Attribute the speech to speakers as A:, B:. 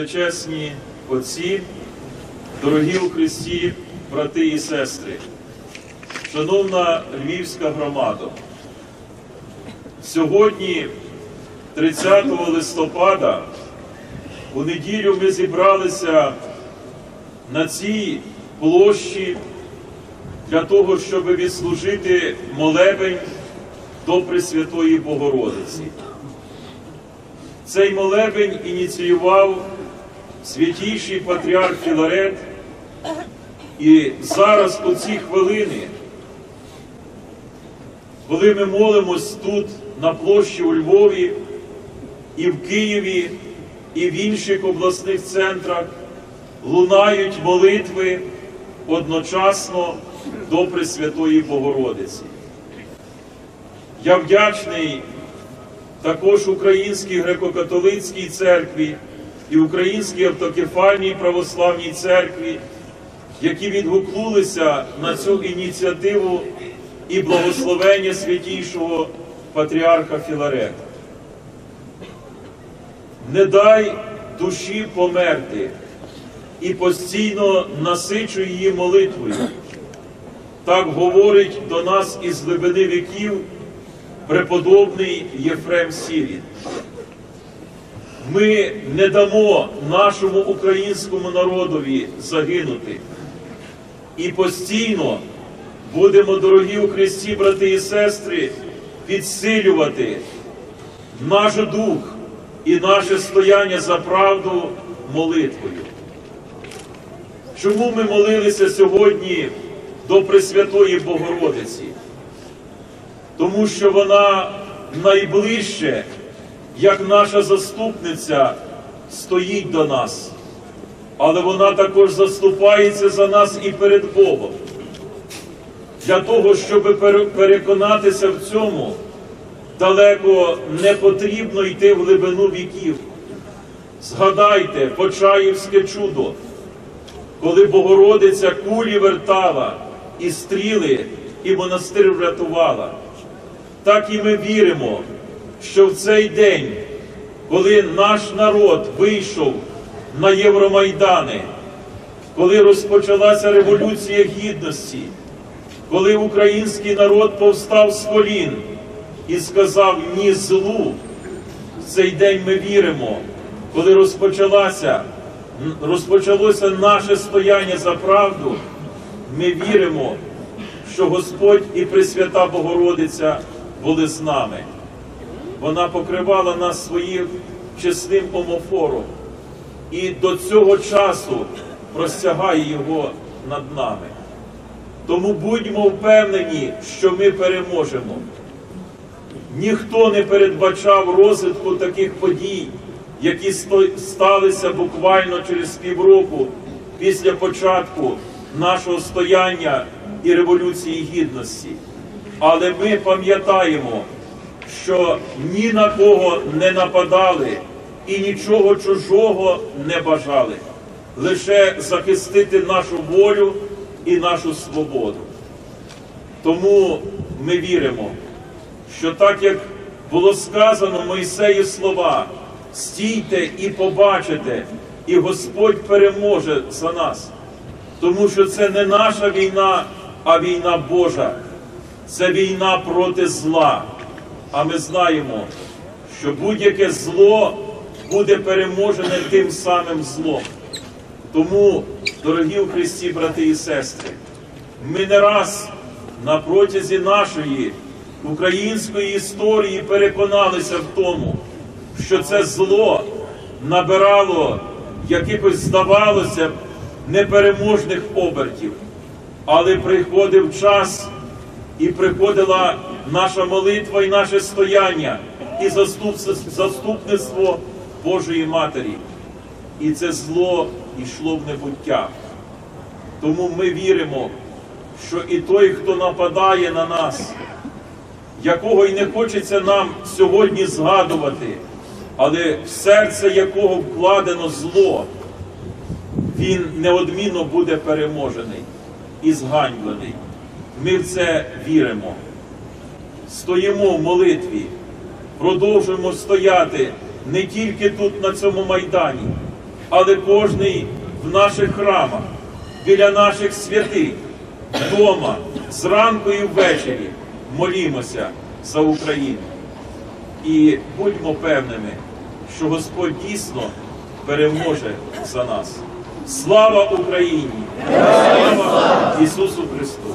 A: всечесні отці, дорогі у Христі, брати і сестри, шановна Львівська громада, сьогодні, 30 листопада, у неділю ми зібралися на цій площі для того, щоб відслужити молебень до Пресвятої Богородиці. Цей молебень ініціював святійший патріарх Філарет, і зараз у ці хвилини, коли ми молимось тут, на площі у Львові, і в Києві, і в інших обласних центрах, лунають молитви одночасно до Пресвятої Богородиці. Я вдячний також Українській греко-католицькій церкві і Українській автокефальній православній церкві, які відгукнулися на цю ініціативу і благословення святійшого патріарха Філарета. Не дай душі померти і постійно насичуй її молитвою. Так говорить до нас із глибини віків преподобний Єфрем Сірін. Ми не дамо нашому українському народові загинути. І постійно будемо, дорогі у Христі, брати і сестри, підсилювати наш дух і наше стояння за правду молитвою. Чому ми молилися сьогодні до Пресвятої Богородиці? Тому що вона найближче, як наша заступниця, стоїть до нас, але вона також заступається за нас і перед Богом. Для того, щоб переконатися в цьому, далеко не потрібно йти в глибину віків. Згадайте Почаївське чудо, коли Богородиця кулі вертала і стріли, і монастир врятувала. Так і ми віримо, що в цей день, коли наш народ вийшов на Євромайдани, коли розпочалася Революція Гідності, коли український народ повстав з колін і сказав ні злу, в цей день ми віримо, коли розпочалася, розпочалося наше стояння за правду, ми віримо, що Господь і Пресвята Богородиця були з нами. Вона покривала нас своїм чесним омофором і до цього часу простягає його над нами. Тому будьмо впевнені, що ми переможемо. Ніхто не передбачав розвитку таких подій, які сталися буквально через півроку після початку нашого стояння і Революції Гідності. Але ми пам'ятаємо, що ні на кого не нападали і нічого чужого не бажали, лише захистити нашу волю і нашу свободу. Тому ми віримо, що так як було сказано Мойсею слова, стійте і побачите, і Господь переможе за нас, тому що це не наша війна, а війна Божа. Це війна проти зла. А ми знаємо, що будь-яке зло буде переможене тим самим злом. Тому, дорогі у Христі, брати і сестри, ми не раз на протязі нашої української історії переконалися в тому, що це зло набирало якихось, здавалося б, непереможних обертів, але приходив час і приходила наша молитва і наше стояння, і заступництво Божої Матері. І це зло йшло в небуття. Тому ми віримо, що і той, хто нападає на нас, якого й не хочеться нам сьогодні згадувати, але в серце якого вкладено зло, він неодмінно буде переможений і зганьблений. Ми в це віримо. Стоїмо в молитві, продовжуємо стояти не тільки тут, на цьому майдані, але кожний в наших храмах, біля наших святих, вдома, зранку і ввечері молімося за Україну. І будьмо певними, що Господь дійсно переможе за нас. Слава Україні! Слава Ісусу Христу!